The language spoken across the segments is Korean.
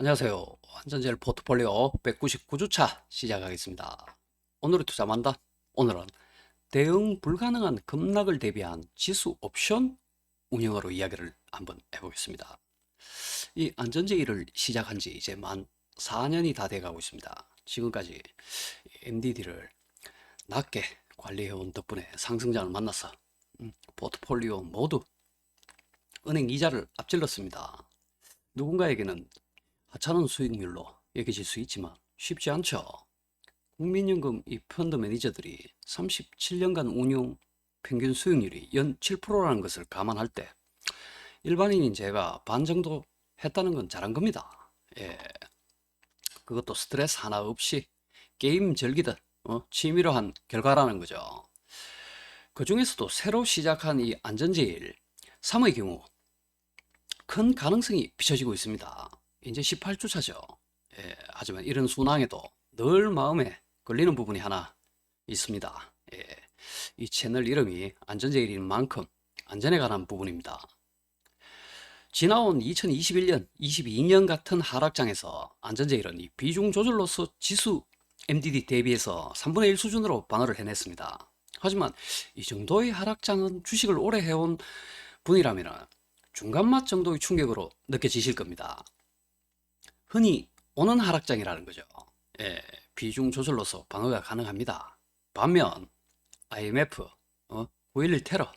안녕하세요. 완전제일 포트폴리오 199주차 시작하겠습니다. 오늘의 투자만다. 오늘은 대응 불가능한 급락을 대비한 지수 옵션 운영으로 이야기를 한번 해보겠습니다. 이 안전제일을 시작한 지 이제 만 4년이 다 돼가고 있습니다. 지금까지 MDD를 낮게 관리해온 덕분에 상승장을 만나서 음, 포트폴리오 모두 은행 이자를 앞질렀습니다. 누군가에게는 하찮은 수익률로 여겨질 수 있지만 쉽지 않죠. 국민연금 이 펀드 매니저들이 37년간 운용 평균 수익률이 연 7%라는 것을 감안할 때 일반인인 제가 반 정도 했다는 건 잘한 겁니다. 예. 그것도 스트레스 하나 없이 게임 즐기듯 어? 취미로 한 결과라는 거죠. 그 중에서도 새로 시작한 이 안전제일 3의 경우 큰 가능성이 비춰지고 있습니다. 이제 18주 차죠. 예, 하지만 이런 순항에도 늘 마음에 걸리는 부분이 하나 있습니다. 예, 이 채널 이름이 안전제일인 만큼 안전에 관한 부분입니다. 지나온 2021년, 22년 같은 하락장에서 안전제일은 이 비중 조절로서 지수 MDD 대비해서 3분의 1 수준으로 방어를 해냈습니다. 하지만 이 정도의 하락장은 주식을 오래 해온 분이라면 중간맛 정도의 충격으로 느껴지실 겁니다. 흔히 오는 하락장이라는 거죠. 예, 비중 조절로서 방어가 가능합니다. 반면 IMF, 어, 9.11 테러,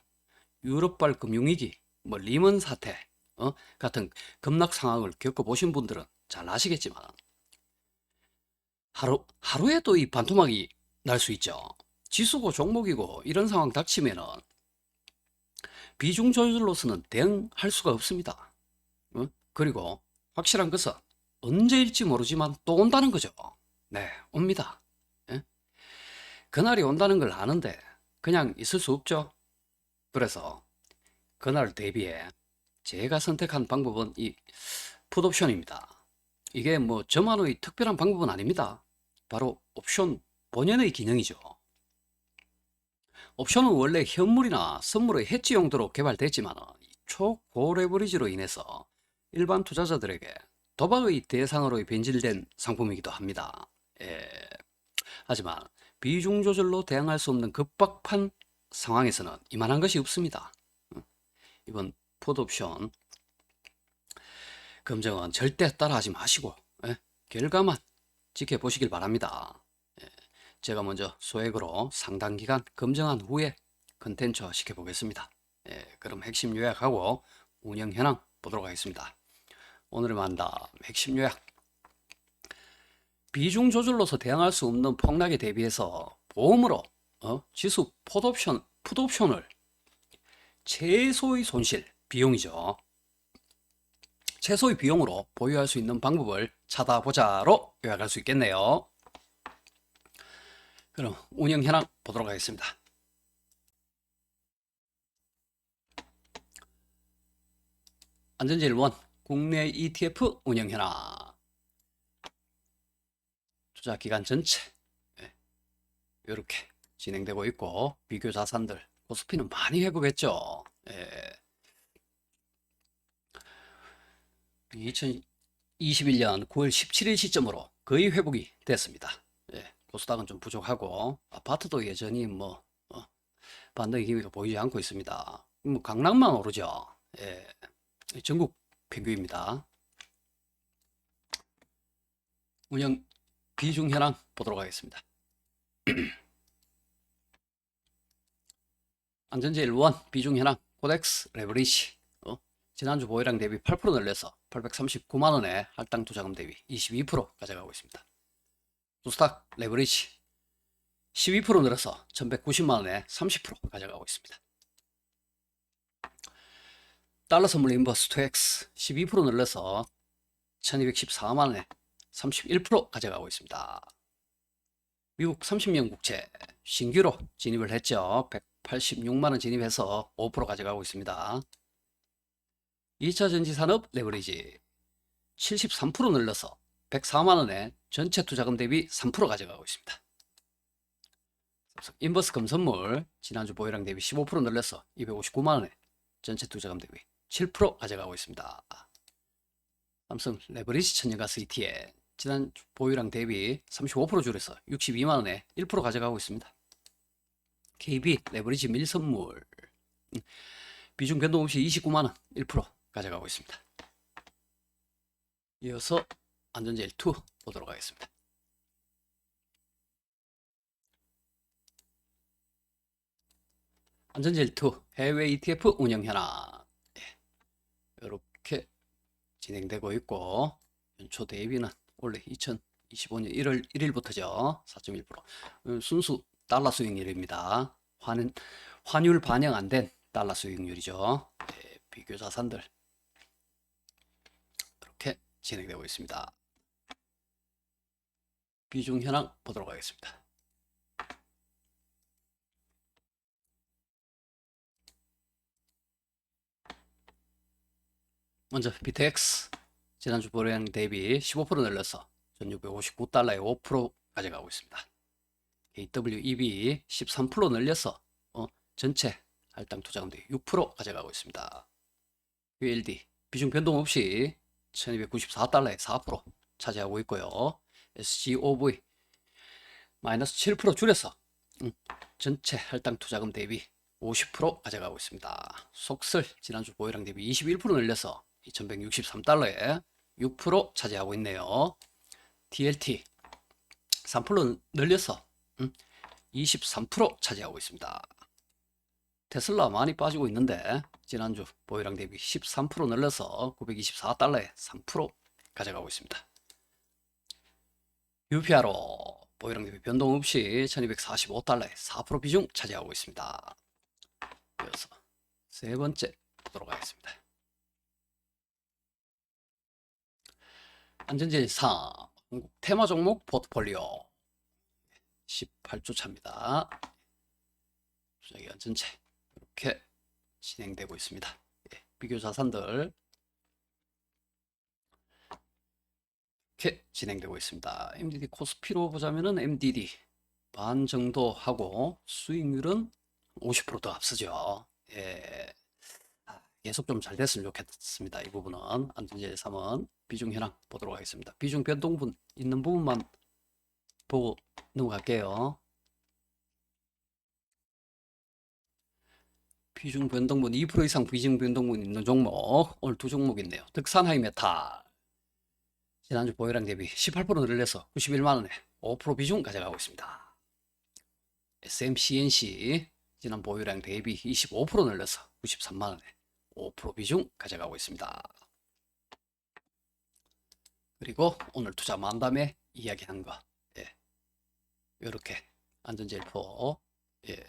유럽발 금융위기, 뭐 리먼 사태 어, 같은 급락 상황을 겪어보신 분들은 잘 아시겠지만 하루 하루에도 이 반토막이 날 수 있죠. 지수고 종목이고 이런 상황 닥치면은 비중 조절로서는 대응할 수가 없습니다. 어? 그리고 확실한 것은 언제일지 모르지만 또 온다는 거죠. 네, 옵니다. 예? 그날이 온다는 걸 아는데 그냥 있을 수 없죠. 그래서 그날 대비해 제가 선택한 방법은 이 풋옵션입니다. 이게 뭐 저만의 특별한 방법은 아닙니다. 바로 옵션 본연의 기능이죠. 옵션은 원래 현물이나 선물의 해지 용도로 개발됐지만 초고레버리지로 인해서 일반 투자자들에게 도박의 대상으로 변질된 상품이기도 합니다. 예. 하지만 비중 조절로 대응할 수 없는 급박한 상황에서는 이만한 것이 없습니다. 어? 이번 풋옵션 검증은 절대 따라하지 마시고 예? 결과만 지켜보시길 바랍니다. 예. 제가 먼저 소액으로 상당 기간 검증한 후에 컨텐츠 시켜보겠습니다. 예. 그럼 핵심 요약하고 운영 현황 보도록 하겠습니다. 오늘의 만다 핵심 요약 비중 조절로서 대응할 수 없는 폭락에 대비해서 보험으로 어? 지수 풋옵션, 풋옵션을 최소의 손실 비용이죠. 최소의 비용으로 보유할 수 있는 방법을 찾아보자로 요약할 수 있겠네요. 그럼 운영 현황 보도록 하겠습니다. 안전제일 1 국내 ETF 운영 현황 투자 기간 전체 이렇게 진행되고 있고 비교 자산들 코스피는 많이 회복했죠. 예. 2021년 9월 17일 시점으로 거의 회복이 됐습니다. 예. 코스닥은 좀 부족하고 아파트도 여전히 뭐 어, 반등의 기미가 보이지 않고 있습니다. 뭐 강남만 오르죠. 예. 전국 평균입니다. 운영 비중 현황 보도록 하겠습니다. 안전제일 1 비중 현황 코덱스 레버리지 어? 지난주 보유량 대비 8% 늘려서 839만 원에 할당 투자금 대비 22% 가져가고 있습니다. 조스탁 레버리지 12% 늘어서 1190만 원에 30% 가져가고 있습니다. 달러 선물 인버스 2X 12% 늘려서 1214만 원에 31% 가져가고 있습니다. 미국 30년 국채 신규로 진입을 했죠. 186만 원 진입해서 5% 가져가고 있습니다. 2차 전지 산업 레버리지 73% 늘려서 104만 원에 전체 투자금 대비 3% 가져가고 있습니다. 인버스 금선물 지난주 보유량 대비 15% 늘려서 259만 원에 전체 투자금 대비 7% 가져가고 있습니다. 삼성 레버리지 천연가스 ETF 지난 보유량 대비 35% 줄여서 62만 원에 1% 가져가고 있습니다. KB 레버리지 밀선물 음, 비중 변동 없이 29만 원 1% 가져가고 있습니다. 이어서 안전제일 2 보도록 하겠습니다. 안전제일 2 해외 ETF 운영 현황 이렇게 진행되고 있고 연초 대비는 원래 2025년 1월 1일부터죠. 4.1% 음, 순수 달러 수익률입니다. 환, 환율 반영 안 된 달러 수익률이죠. 예, 비교 자산들. 이렇게 진행되고 있습니다. 비중 현황 보도록 하겠습니다 먼저 비트X 지난주 보유량 대비 15% 늘려서 1659달러에 5% 가져가고 있습니다. KWEB 13% 늘려서 어, 전체 할당 투자금 대비 6% 가져가고 있습니다. ULD 비중 변동 없이 1294달러에 4% 차지하고 있고요. SGOV 마이너스 7% 줄여서 음, 전체 할당 투자금 대비 50% 가져가고 있습니다. 속설 지난주 보유량 대비 21% 늘려서 2163달러에 6% 차지하고 있네요. TLT 3% 늘려서 음, 23% 차지하고 있습니다. 테슬라 많이 빠지고 있는데 지난주 보유량 대비 13% 늘려서 924달러에 3% 가져가고 있습니다. UPR로 보유량 대비 변동 없이 1245달러에 4% 비중 차지하고 있습니다. 이어서 세 번째 보도록 하겠습니다. 안전제일 3 한국 테마 종목 포트폴리오 18조 차입니다. 주작이 전체 이렇게 진행되고 있습니다. 예, 비교 자산들 이렇게 진행되고 있습니다. MDD 코스피로 보자면은 MDD 반 정도 하고 수익률은 50%더 앞서죠. 예. 아, 계속 좀 잘 됐으면 좋겠습니다. 이 부분은 안전제일 3은 비중 현황 보도록 하겠습니다. 비중 변동분 있는 부분만 보고 넘어갈게요. 비중 변동분 2% 이상 비중 변동분 있는 종목 오늘 두 종목 있네요. 득산 하이 메탈 지난주 보유량 대비 18% 늘려서 91만 원에 5% 비중 가져가고 있습니다. SMCNC 지난 보유량 대비 25% 늘려서 93만 원에 5% 비중 가져가고 있습니다. 그리고 오늘 투자 만담에 이야기한 거, 예. 이렇게 안전제일포, 예.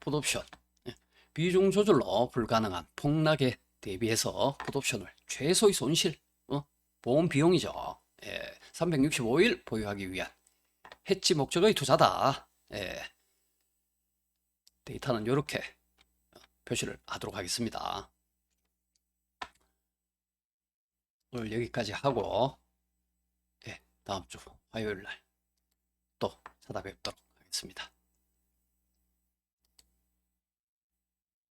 풋옵션, 예. 비중 조절로 불가능한 폭락에 대비해서 풋옵션을 최소의 손실, 어? 보험 비용이죠. 예. 365일 보유하기 위한 해치 목적의 투자다. 예. 데이터는 이렇게 표시를 하도록 하겠습니다. 오늘 여기까지 하고 예, 다음 주 화요일 날 또 찾아뵙도록 하겠습니다.